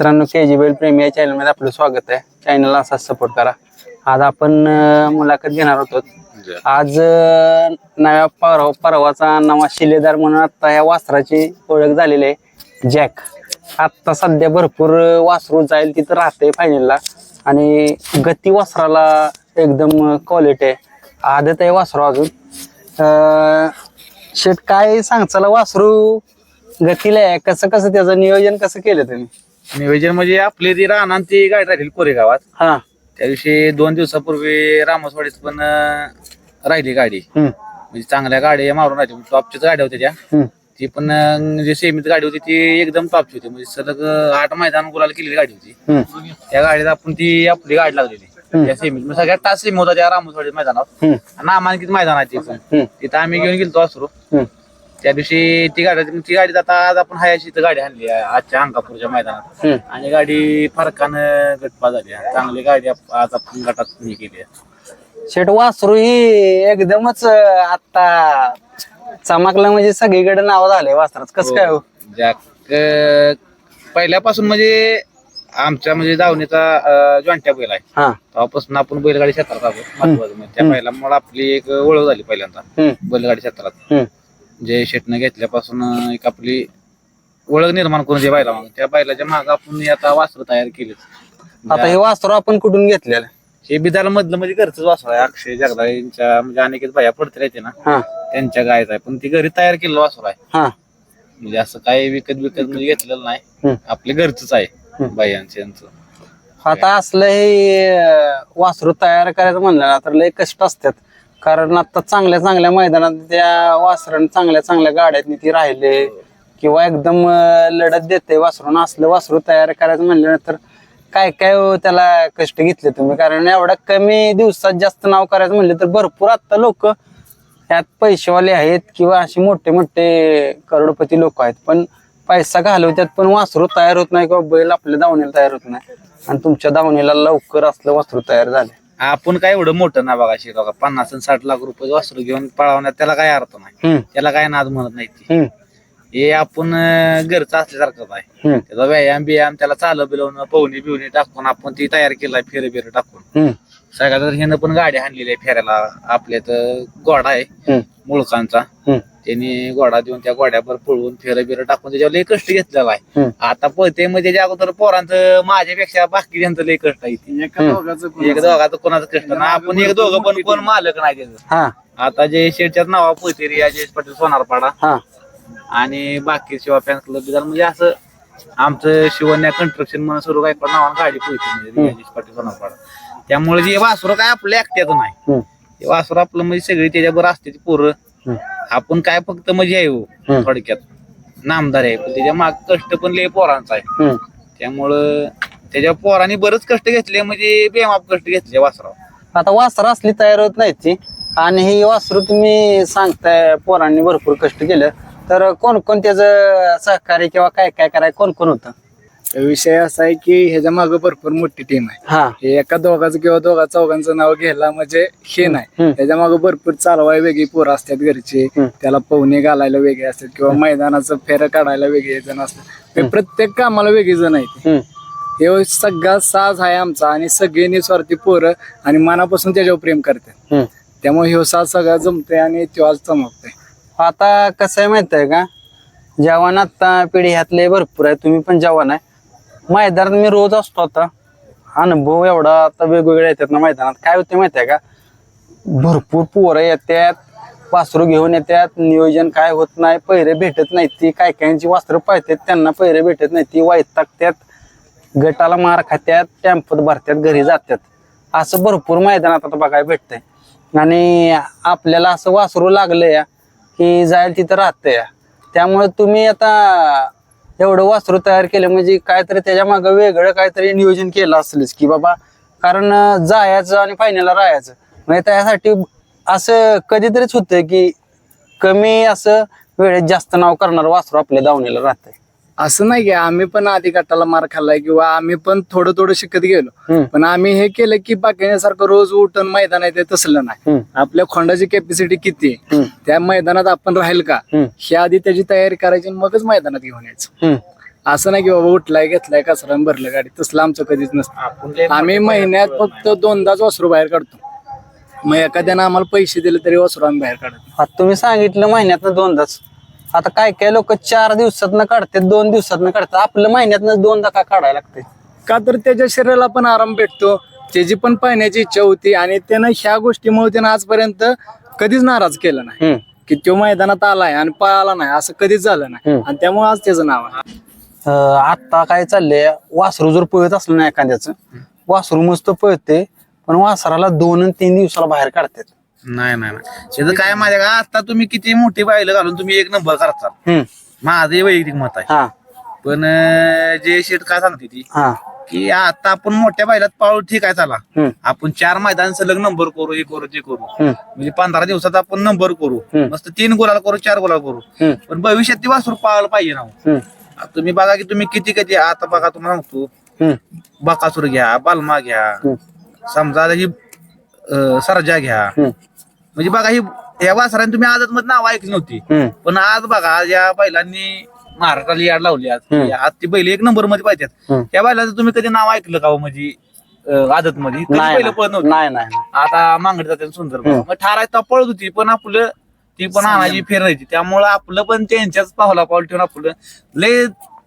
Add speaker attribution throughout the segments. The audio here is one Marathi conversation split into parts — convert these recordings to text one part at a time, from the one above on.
Speaker 1: मित्रांनो के जी बैल प्रेमी या चॅनलमध्ये आपलं स्वागत आहे. चॅनलला असाच सपोर्ट करा. आज आपण मुलाखत घेणार होतो. आज नव्या परवा परवाचा नवा शिलेदार म्हणून आता ह्या वासराची ओळख झालेली आहे. जॅक आत्ता सध्या भरपूर वासरू जाईल तिथं राहते फायनलला आणि गती वासराला एकदम क्वालिटी आहे. आदत आहे वासरू अजून. शेट काय सांगचाला वासरू गतीला आहे. कसं कसं त्याचं नियोजन कसं केलं तुम्ही?
Speaker 2: नियोजन म्हणजे आपली ती राहणार ती गाडी राहिली कोरेगावात.
Speaker 1: हा.
Speaker 2: त्या दिवशी दोन दिवसापूर्वी रामसवाडीत पण अं, राहिली गाडी.
Speaker 1: हम्म,
Speaker 2: म्हणजे चांगल्या गाड्या मारून राहिली. टॉपच्याच गाड्या होत्या त्या.
Speaker 1: हम्म,
Speaker 2: ती पण अं, जी सेमीत गाडी होती ती एकदम टॉपची होती. म्हणजे सलग अं, आठ मैदान गुलाल केलेली गाडी होती.
Speaker 1: हम्म,
Speaker 2: त्या गाडीत आपण ती आपली गाडी लागलेली. त्या सेमीत म्हणजे सगळ्यात टास सेमी होता त्या रामसवाडी मैदानात
Speaker 1: हम्म,
Speaker 2: नामांकित मैदान आहे
Speaker 1: हम्म,
Speaker 2: तिथं आम्ही घेऊन गेलो असरो
Speaker 1: हम्म.
Speaker 2: त्या दिवशी ती गाडी ती गाडी आता आज आपण हायाशी गाडी आणली आहे, आजच्या अंकापूरच्या मैदानात.
Speaker 1: हम्म.
Speaker 2: आणि गाडी फरकानं गटपा झाली आहे. चांगली गाडी आप- आज आपण गटात हे केली आहे.
Speaker 1: शेट वासरू ही एकदमच आता चमकलं म्हणजे सगळीकडे नाव झालंय वासराच. कसं काय हो?
Speaker 2: ज्या क- पहिल्यापासून म्हणजे आमच्या म्हणजे दावणीचा जॉईंट्या बैल आहे.
Speaker 1: हा.
Speaker 2: तेव्हापासून आपण बैलगाडी क्षेत्रात आलो. महत्वाचं म्हणजे त्या मला आपली एक ओळख झाली पहिल्यांदा.
Speaker 1: हम्म,
Speaker 2: बैलगाडी क्षेत्रात.
Speaker 1: हम्म,
Speaker 2: जे शेटनं घेतल्यापासून एक आपली ओळख निर्माण करून जे बैला मग त्या बैलाच्या माग आपण आता वासर तयार केले
Speaker 1: आता हे वासरू आपण कुठून घेतलेलं?
Speaker 2: हे बिदाल मधलं म्हणजे घरचंच वासर आहे. अक्षय जगदा यांच्या म्हणजे अनेक भया पडते राहते ना. त्यांच्या गायचं आहे. पण ती घरी तयार केलेलं वासर आहे. म्हणजे असं काही विकत विकत म्हणजे घेतलेलं नाही. आपले घरचंच आहे. बायांचं यांचं
Speaker 1: आता असलं हे वासरू तयार करायचं म्हणलं तर लय कष्ट असतात. कारण आता चांगल्या चांगल्या मैदानात त्या वासरण चांगल्या चांगल्या गाड्यातनी ती राहिले. किंवा एकदम अं, लढत देते वासरून असलं वासरू तयार करायचं म्हणल्यानंतर काय काय हो त्याला कष्ट घेतले तुम्ही? कारण एवढ्या कमी दिवसात जास्त नाव करायचं म्हणलं तर भरपूर आता लोक यात पैसेवाले आहेत किंवा असे मोठे मोठे करोडपती लोक आहेत. पण पैसा घालवतात पण वासरू तयार होत नाही किंवा बैल आपल्या दावणीला तयार होत नाही. आणि तुमच्या दावणीला लवकर असलं वासरू तयार झाले.
Speaker 2: आपण काय एवढं मोठं ना बघा शिरा बघा पन्नास आणि साठ लाख रुपये वासरू घेऊन पळवण्यात त्याला काय अर्थ नाही.
Speaker 1: हम्म,
Speaker 2: त्याला काय नाद म्हणत नाही ती.
Speaker 1: हम्म,
Speaker 2: हे आपण अं, घरचं असल्यासारखंच आहे.
Speaker 1: हम्म,
Speaker 2: त्याचा व्यायाम बियाम त्याला चालव बिलवणं पवनी बिवणी टाकून आपण ती तयार केलाय फेरे बिरे टाकून.
Speaker 1: हम्म,
Speaker 2: सगळ्यात तर ह्यानं पण गाडी आणलेली आहे फेऱ्याला आपल्या तर घोडा आहे
Speaker 1: हम्म,
Speaker 2: मुळकांचा.
Speaker 1: हम्म,
Speaker 2: त्यांनी घोडा देऊन त्या घोड्यावर पळवून फेरं बिरं टाकून त्याच्यावर लय कष्ट घेतलेला आहे.
Speaker 1: हम्म.
Speaker 2: आता पळते म्हणजे त्याच्या अगोदर पोरांचं माझ्यापेक्षा बाकी त्यांचं लय कष्ट आहे ते. एक दोघाचं कोणाचं कष्ट नाही. आपण एक दोघं पण कोण मालक नाही त्याचं.
Speaker 1: हा.
Speaker 2: आता जे शेडच्याच नावा पळते रे पाटील सोनारपाडा.
Speaker 1: हा.
Speaker 2: आणि बाकी शिवा फॅन्स क्लब बिदार म्हणजे असं आमचं शिवन्या कंस्ट्रक्शन म्हणून सुरू काय पण नावानं गाडी पळते म्हणजे राजेश पाटील सोनारपाडा. त्यामुळे जे वासुर काय आपल्या एकट्याचं नाही.
Speaker 1: हम्म,
Speaker 2: ते वासुर आपलं म्हणजे सगळी त्याच्याबरोबर असते ती पोरं.
Speaker 1: हम्म,
Speaker 2: आपण काय फक्त म्हणजे आहे हो. थोडक्यात. नामदार आहे पण त्याच्या माग कष्ट पण लय पोरांचा आहे. त्यामुळं त्याच्या पोरांनी बरंच कष्ट घेतले म्हणजे बेमाप कष्ट घेतले वासराव
Speaker 1: आता वासर असली तयार होत नाही ती. आणि ही वासरू तुम्ही सांगताय पोरांनी भरपूर कष्ट केलं. तर कोण कोण त्याचं सहकार्य किंवा काय काय कराय कोण कोण होतं?
Speaker 3: विषय असा आहे की ह्याच्या मागे भरपूर मोठी टीम आहे.
Speaker 1: हा.
Speaker 3: एका दोघाचं किंवा दोघा चौघांचं नाव घ्यायला म्हणजे हे नाही.
Speaker 1: हम्म.
Speaker 3: त्याच्यामागे भरपूर चालवाय वेगळी पोरं असतात घरचे.
Speaker 1: हम्म.
Speaker 3: त्याला पवने घालायला वेगळे असतात किंवा मैदानाचं फेरं काढायला वेगळे जण असतात. प्रत्येक कामाला वेगळी जण आहेत.
Speaker 1: हम्म,
Speaker 3: हे सगळा साज आहे आमचा आणि सगळे निस्वार्थी पोरं आणि मनापासून त्याच्यावर प्रेम करतात.
Speaker 1: हम्म.
Speaker 3: त्यामुळे ह्यो साज सगळा जमतोय आणि तो आज चमकतोय.
Speaker 1: आता कसं आहे माहीत आहे का? जवान आता पिढी ह्यातले भरपूर आहे. तुम्ही पण जवान आहे. मैदानात मी रोज असतो आता. अनुभव एवढा आता वेगवेगळ्या येतात ना मैदानात. काय होते माहीत आहे का? भरपूर पोरं येतात वासरू घेऊन येतात नियोजन काय होत नाही पहिरे भेटत नाहीत. ती काय काहींची वासरं पाहतात त्यांना पहिरे भेटत नाही ती वाईट टाकतात गटाला मार खात्यात टॅम्पत भरतात घरी जातात असं भरपूर मैदानात आता बघायला भेटतंय. आणि आपल्याला असं वासरू लागलं या की जायला तिथं राहतंय. या त्यामुळे तुम्ही आता एवढं वासरू तयार केलं म्हणजे काहीतरी त्याच्या मागं वेगळं काहीतरी नियोजन केलं असलंच की बाबा कारण जायचं आणि फायनलला राहायचं. म्हणजे त्यासाठी असं कधीतरीच होतं की कमी असं वेळेत जास्त नाव करणार वासरू आपल्या दावणीला राहतंय.
Speaker 3: असं नाही की आम्ही पण आधी गटाला मार खाल्लाय किंवा आम्ही पण थोडं थोडं शिकत गेलो. पण आम्ही हे केलं की बाकीण्यासारखं रोज उठून मैदान आहे ते तसलं नाही. आपल्या खोंडाची कॅपॅसिटी किती आहे? त्या मैदानात आपण राहील का? हे आधी त्याची तयारी करायची आणि मगच मैदानात घेऊन यायचं. असं नाही की बाबा उठलाय घेतलाय कचरा भरलं गाडी. तसलं आमचं कधीच नसतं. आम्ही महिन्यात फक्त दोनदाच वासरू बाहेर काढतो. मग एखाद्यानं आम्हाला पैसे दिले तरी वासरू आम्ही बाहेर काढतो
Speaker 1: आता तुम्ही सांगितलं महिन्यातनं दोनदाच. आता काय काय लोक चार दिवसातनं काढतात दोन दिवसातनं काढतात. आपलं महिन्यातनं दोनदा का काढायला लागते
Speaker 3: का तर त्याच्या शरीराला पण आराम भेटतो. त्याची पण पाहण्याची इच्छा होती आणि त्यानं ह्या गोष्टीमुळे त्यानं आजपर्यंत कधीच नाराज केलं नाही. की तो मैदानात आलाय आणि पळाला नाही असं कधीच झालं नाही. आणि त्यामुळे आज त्याचं नाव आहे.
Speaker 1: आता काय चाललंय वासरू जर पळत असलं ना एखाद्याचं वासरू मस्त पळते पण वासराला दोन आणि तीन दिवसाला बाहेर काढतात.
Speaker 2: नाही नाही नाही. त्याचं काय माझ्या का? आता तुम्ही किती मोठी बायलं घालून तुम्ही एक नंबर करता
Speaker 1: हम्म.
Speaker 2: माझं वैयक्तिक मत आहे.
Speaker 1: हा.
Speaker 2: पण अं, जे शेट काय सांगते ती?
Speaker 1: हा.
Speaker 2: की आता आपण मोठ्या बैलात पाळू ठीक आहे चला.
Speaker 1: हम्म.
Speaker 2: आपण चार मैदान सलग नंबर करू हे करू ते करू.
Speaker 1: हम्म.
Speaker 2: म्हणजे पंधरा दिवसात आपण नंबर करू.
Speaker 1: हम्म.
Speaker 2: मस्त तीन गोलाल करू चार गोलाल करू.
Speaker 1: हम्म.
Speaker 2: पण भविष्यात ती वासरू पाळायला पाहिजे ना हो.
Speaker 1: हम्म.
Speaker 2: तुम्ही बघा की तुम्ही किती किती आता बघा तुम्हाला सांगतो.
Speaker 1: हम्म.
Speaker 2: बकासूर घ्या बालमा घ्या.
Speaker 1: हम्म.
Speaker 2: समजा आता ही अं, सरजा घ्या.
Speaker 1: हम्म.
Speaker 2: म्हणजे बघा ही या वासरांनी तुम्ही आदत मध्ये नाव ऐकली नव्हती.
Speaker 1: हम्म.
Speaker 2: पण आज बघा आज या बैलांनी महाराष्ट्राला याड लावली आज.
Speaker 1: हम्म.
Speaker 2: आज ती बैल एक नंबरमध्ये पाहिजेत
Speaker 1: हम्म.
Speaker 2: त्या बैलाचं तुम्ही कधी नाव ऐकलं का हो म्हणजे आदत मध्ये
Speaker 1: नाही
Speaker 2: पहिलं पळत नव्हतं?
Speaker 1: नाही नाही
Speaker 2: आता मांगडी जाते सुंदर
Speaker 1: हम्म.
Speaker 2: मग ठारायचा पळत होती पण आपलं ती पण आणायची फिरायची त्यामुळं आपलं पण त्यांच्याच पावला पाऊल ठेवून आपलं लय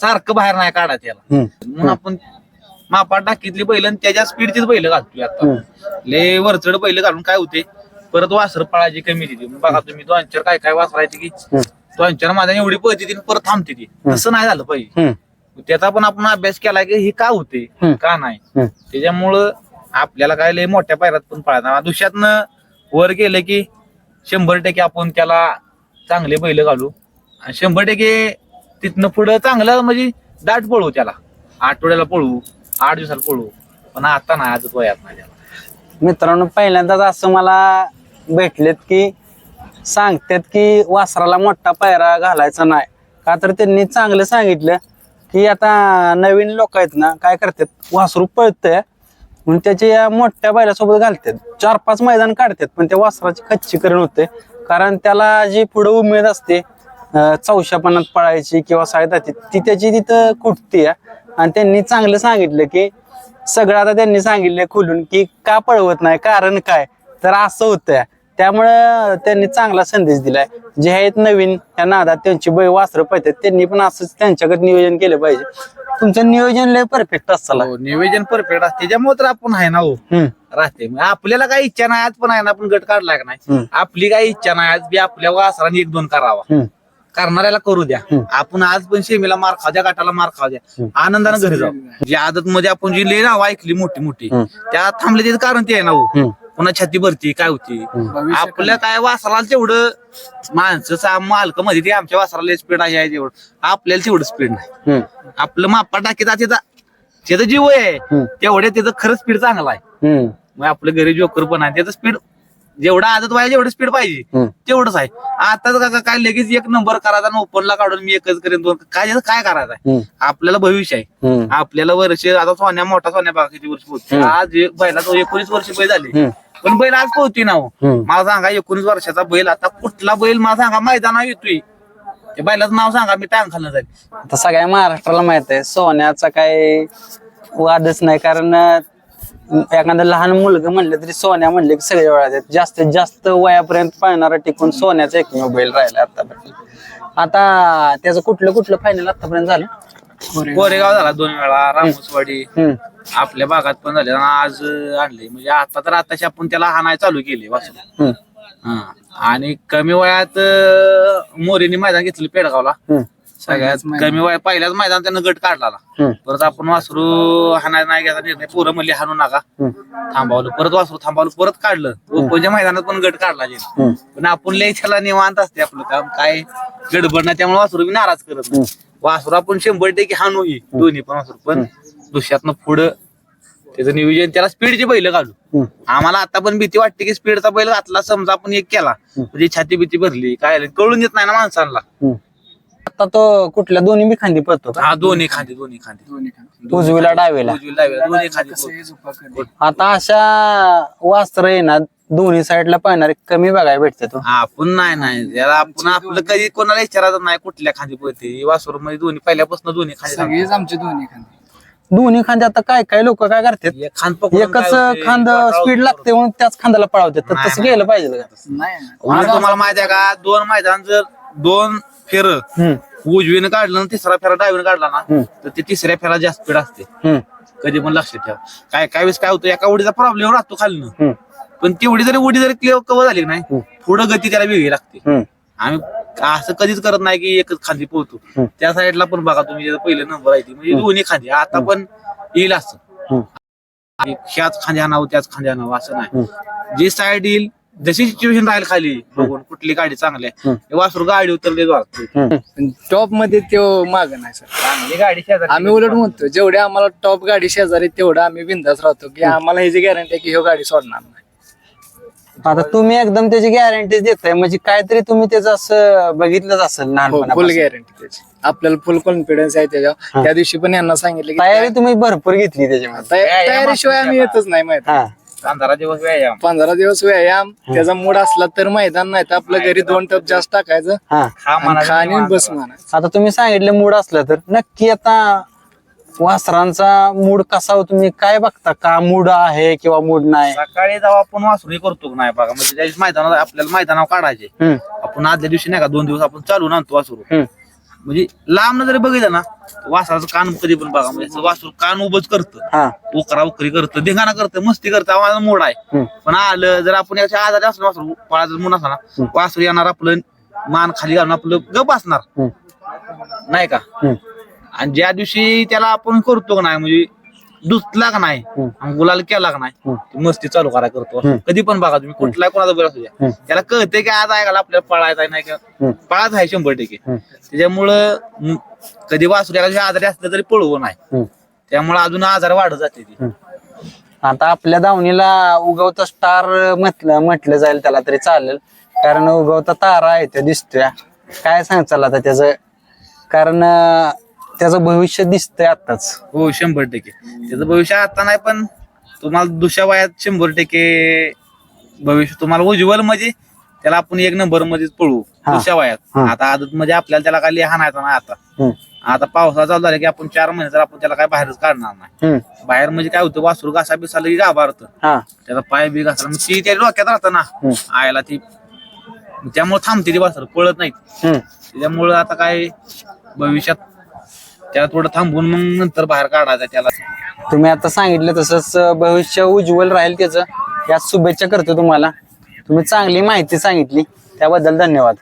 Speaker 2: सारखं बाहेर नाही काढा त्याला.
Speaker 1: हम्म.
Speaker 2: म्हणून आपण मापाट टाकीतली बैल आणि त्याच्या स्पीडचीच बैल घालतोय आता. लय वरचड बैल घालून काय होते परत वासर पळायची कमी तिथे. बघा तुम्ही दोन चार काय काय वासरायची की
Speaker 1: हम्म.
Speaker 2: दोन चार माझ्या एवढी पळते ती परत थांबते ती. तसं नाही झालं पाहिजे. त्याचा पण आपण अभ्यास केला की हे का होते. का नाही. त्याच्यामुळं आपल्याला काय लय मोठ्या पायरात पण पळायला दुष्यातनं वर गेलं की शंभर टक्के आपण त्याला चांगले बैल घालू. आणि शंभर टक्के तिथनं पुढं चांगलं म्हणजे दाट पळू त्याला. आठवड्याला पळू आठ दिवसाला पळू. पण आता नाही आजच वयात नाही त्याला.
Speaker 1: मित्रांनो पहिल्यांदाच असं मला भेटलेत की सांगतात की वासराला मोठा पायरा घालायचा नाही. का तर त्यांनी चांगलं सांगितलं की आता नवीन लोक आहेत ना काय करतात? वासरू पळतंय म्हणून त्याच्या या मोठ्या बैलासोबत घालतात. चार पाच मैदान काढतात पण त्या वासराची खच्चीकरण होते. कारण त्याला जी पुढं उमेद असते चौशापणात पळायची किंवा सायदाती ती त्याची तिथं कुठती आणि त्यांनी चांगलं सांगितलं की सगळं आता त्यांनी सांगितलं खोलून की का पळवत नाही कारण काय? तर असं होतं त्यामुळं त्यांनी चांगला संदेश दिलाय. जे आहेत नवीन ह्या नादात त्यांची बै वासरं पाहिजेत त्यांनी पण असंच त्यांच्याकडे नियोजन केलं पाहिजे. तुमचं नियोजन लय परफेक्ट असताला
Speaker 2: हो, नियोजन परफेक्ट असते. त्याच्यामुळे तर आपण आहे ना हो राहते. मग आपल्याला काही इच्छा नाही आज पण आहे ना आपण गट काढलाय का नाही?
Speaker 1: हम्म.
Speaker 2: आपली काही इच्छा नाही आज बी आपल्या वासराने एक दोन करावा.
Speaker 1: हम्म.
Speaker 2: करणाऱ्याला करू द्या. आपण आज पण शेमीला मार खाऊ द्या गाठाला मार खाऊ द्या. आनंदानं घरी जाऊ. जी आदत मध्ये आपण जी लई नाव ऐकली मोठी मोठी. त्या थांबले त्याचं कारण ते आहे ना हो. पुन्हा छाती भरती काय होती? आपल्या काय वासराला तेवढं माणसं सा- मालकमध्ये ते आमच्या वासराला स्पीड आहे आहे तेवढं. आपल्याला तेवढं स्पीड नाही. आपलं मापा टाकीचा त्याचा त्याचं जीव आहे. तेवढ्या त्याचं खरं स्पीड चांगला आहे. मग आपलं घरी जोकर पण आहे. त्याचं स्पीड जेवढा आदत पाहिजे जेवढं स्पीड पाहिजे. तेवढंच आहे. आता का काय लगेच एक नंबर करायचा आणि ओपनला काढून मी एकच करेन दोन काय काय करायचं आहे? आपल्याला भविष्य आहे. आपल्याला वर्ष आता सोन्या मोठा सोन्या बघा किती वर्ष पोहोचते. आज एक बैला तो एकोणीस वर्ष बैल झाली. पण बैल आज पोहोचते ना हो. मला सांगा एकोणीस वर्षाचा बैल आता कुठला बैल मला सांगा मैदाना येतोय. त्या बैलाचं नाव सांगा मी टांग खाल्लं जाईल.
Speaker 1: आता सगळ्या महाराष्ट्राला माहीत आहे सोन्याचा काय वादच नाही कारण एखादं लहान मुलगा म्हणलं तरी सोन्या म्हणले की सगळे वळतात जास्तीत जास्त वयापर्यंत पाळणारा टिकून सोन्याचा एकमेव बैल राहिला आतापर्यंत. आता त्याचं कुठलं कुठलं फायनल आतापर्यंत झालं?
Speaker 2: कोरेगाव झाला दोन वेळा रामोसवाडी. आपल्या भागात पण झाले. आज आणले म्हणजे आता तर आताशी आपण त्याला हाणाय चालू केले हा. आणि कमी वयात मोरेनी मैदान घेतलं पेडगावला.
Speaker 1: हम्म
Speaker 2: सगळ्यात कमी वयात पहिल्याच मैदान त्यानं गट काढला परत आपण वासरू हाणाय नाही घ्यायचा निर्णय. पोरं म्हणले हाणू नका. थांबवलं. परत वासरू थांबवलं परत काढलं. ओपनच्या मैदानात पण गट काढला जे पण आपण लय त्याला निवांत असते आपलं काम. काय गडबड नाही त्यामुळे वासरू बी नाराज करत नाही. वासरू आपण शंभर टक्के हाणू ही दोन्ही पण वासरू. पण दुसऱ्यातनं पुढं त्याचं नियोजन त्याला स्पीडची बैल घालू. आम्हाला आता पण भीती वाटते की स्पीडचा बैल घातला समजा आपण एक केला. म्हणजे छाती भीती भरली काय कळून येत नाही ना माणसांना.
Speaker 1: आता तो कुठल्या दोन्ही बी खांदी पळतो का?
Speaker 2: हा दोन्ही खांदे दोन्ही खांदे.
Speaker 3: दोन्ही खांदे.
Speaker 1: उजवीला डावीला.
Speaker 2: उजवीला डावीला, दोन्ही खांदे
Speaker 3: कसं झोपा कधी.
Speaker 1: आता अशा वास्त्र येणार दोन्ही साईडला पाहणारे कमी बघायला भेटते तो.
Speaker 2: आपण नाही नाही. आपण आपलं कधी कोणाला विचारायचं नाही कुठल्या खांदी पळते. वासरू मध्ये दोन्ही पहिल्यापासून दोन्ही खांदी
Speaker 3: सगळीच आमची दोन्ही खांदे.
Speaker 1: दोन्ही खांदे आता काय काय लोक काय करतात?
Speaker 2: एक खांद पकडून
Speaker 1: एकच
Speaker 2: काय होते,
Speaker 1: खांद
Speaker 2: वाटावर
Speaker 1: स्पीड लागते म्हणून त्याच खांद्याला पळावतात तर
Speaker 2: नाही,
Speaker 1: तसं
Speaker 2: नाही.
Speaker 1: गेलं पाहिजे का?
Speaker 3: नाही
Speaker 2: उलट तुम्हाला माहिती आहे का दोन मैदान जर दोन फेर. उजवीनं काढलं आणि तिसरा फेरा डावीनं काढला ना. तर ते तिसऱ्या फेरा जास्त स्पीड असते. कधी पण लक्षात ठेवा. काय काय वेळेस काय होतं एका उडीचा प्रॉब्लेम राहतो खालनं. पण तेवढी जरी उडी जरी क्लिअर कव्हर झाली नाही पुढं गती त्याला वेगळी लागते. आम्ही असं कधीच करत नाही की एकच खांदी पोहतो त्या साईडला पण बघा तुम्ही पहिले नंबर आहे ती. म्हणजे दोन्ही खांदी. आता पण येईल असं. ह्याच खांदी आणावं त्याच खांदी आणावं असं नाही. जी साईड येईल जशी सिच्युएशन राहील खाली बघून कुठली गाडी चांगली आहे. ते वासरू गाडी उतरले.
Speaker 3: टॉपमध्ये तो माग नाही सर
Speaker 2: चांगली गाडी शेजारी.
Speaker 3: आम्ही उलट म्हणतो जेवढे आम्हाला टॉप गाडी शेजारी तेवढं आम्ही बिंदास राहतो की आम्हाला ह्याची गॅरंटी आहे की ह्यो गाडी सोडणार नाही.
Speaker 1: आता तुम्ही एकदम त्याची गॅरंटी देताय म्हणजे काहीतरी तुम्ही त्याचं असं बघितलंच असेल
Speaker 3: फुल
Speaker 1: लहानपणापासून.
Speaker 3: गॅरंटी त्याची. आपल्याला फुल कॉन्फिडन्स आहे त्याच्यावर. त्या दिवशी पण यांना सांगितलं की
Speaker 1: तयारी तुम्ही भरपूर घेतली त्याच्यामध्ये.
Speaker 3: तया- तयारीशिवाय आम्ही येतच नाही माहिती
Speaker 1: हा.
Speaker 2: पंधरा दिवस व्यायाम.
Speaker 3: पंधरा दिवस व्यायाम. त्याचा मूड असला तर मैदान नाही तर आपलं घरी दोन टप जास्त टाकायचं
Speaker 1: हा.
Speaker 3: आणि खा बस. म्हणायचं
Speaker 1: आता तुम्ही सांगितलं मूड असलं तर. नक्की आता वासरांचा मूड कसा हो तुम्ही? काय बघता? का मूड आहे किंवा मूड नाही?
Speaker 2: सकाळी जेव्हा आपण वासरू करतो का नाही बघा म्हणजे त्या दिवशी मैदानात आपल्याला मैदानावर काढायचे.
Speaker 1: हम्म,
Speaker 2: आपण आदल्या दिवशी नाही का दोन दिवस आपण चालू आणतो वासरू.
Speaker 1: हम्म,
Speaker 2: म्हणजे लांब जरी बघितलं ना तर वासराचं कान कधी पण बघा म्हणजे असं वासरू कान उभंच करतं.
Speaker 1: हा.
Speaker 2: उकरा उकरी करतं धिंगाणा करतं मस्ती करतं माझा मोड आहे.
Speaker 1: हम्म,
Speaker 2: पण आलं जर आपण याच्या आजारी असलो वासरू पळाचं म्हणून असला वासरू येणार आपलं मान खाली घालून आपलं गप असणार.
Speaker 1: हम्म,
Speaker 2: नाही का?
Speaker 1: हम्म,
Speaker 2: आणि ज्या दिवशी त्याला आपण करतो का नाही म्हणजे दुसला का नाही. आणि गुलाल केला का नाही? मस्ती चालू करा करतो. कधी पण बघा तुम्ही कुठला कोणाचा बरं असू द्या. त्याला कळते की आज ऐकायला आपल्याला पळायचं आहे नाही का. पळाच आहे शंभर टक्के. त्याच्यामुळं कधी वासुऱ्याला आजारी असलं तरी पळवू नाही. त्यामुळे अजून आजार वाढत जाते ती.
Speaker 1: आता आपल्या दावणीला उगवता स्टार म्हटलं म्हटलं जाईल त्याला तरी चालेल. कारण उगवता तारा आहे तो दिसतोय. काय सांगचाल आता त्याचं? कारण त्याचं भविष्य दिसतंय आताच
Speaker 2: हो शंभर टक्के. त्याचं भविष्य आता नाही पण तुम्हाला दुसऱ्या वयात शंभर टक्के भविष्य तुम्हाला उज्ज्वल म्हणजे त्याला आपण एक नंबर मध्येच पळवू
Speaker 1: हा.
Speaker 2: दुसऱ्या वयात.
Speaker 1: हा.
Speaker 2: आता आदत मध्ये आपल्याला त्याला काय लिहाणायचं नाही आता.
Speaker 1: हम्म,
Speaker 2: आता पावसाळा चालू झाला की आपण चार महिने तर आपण त्याला काय बाहेरच काढणार नाही.
Speaker 1: हम्म,
Speaker 2: बाहेर म्हणजे काय होतं वासरू घासा बिसाला की गाभारत
Speaker 1: हा.
Speaker 2: त्याचा पाय बी घासला मग ती त्या डोक्यात राहतं ना. आयला ती त्यामुळे थांबते ती वासर पळत नाहीत.
Speaker 1: हम्म.
Speaker 2: त्याच्यामुळं आता काय भविष्यात त्याला थोडं थांबून मग नंतर बाहेर काढायचं त्याला.
Speaker 1: तुम्ही आता सांगितलं तसंच अं, भविष्य उज्ज्वल राहील त्याचं. या शुभेच्छा करतो तुम्हाला. तुम्ही चांगली माहिती सांगितली. त्याबद्दल धन्यवाद.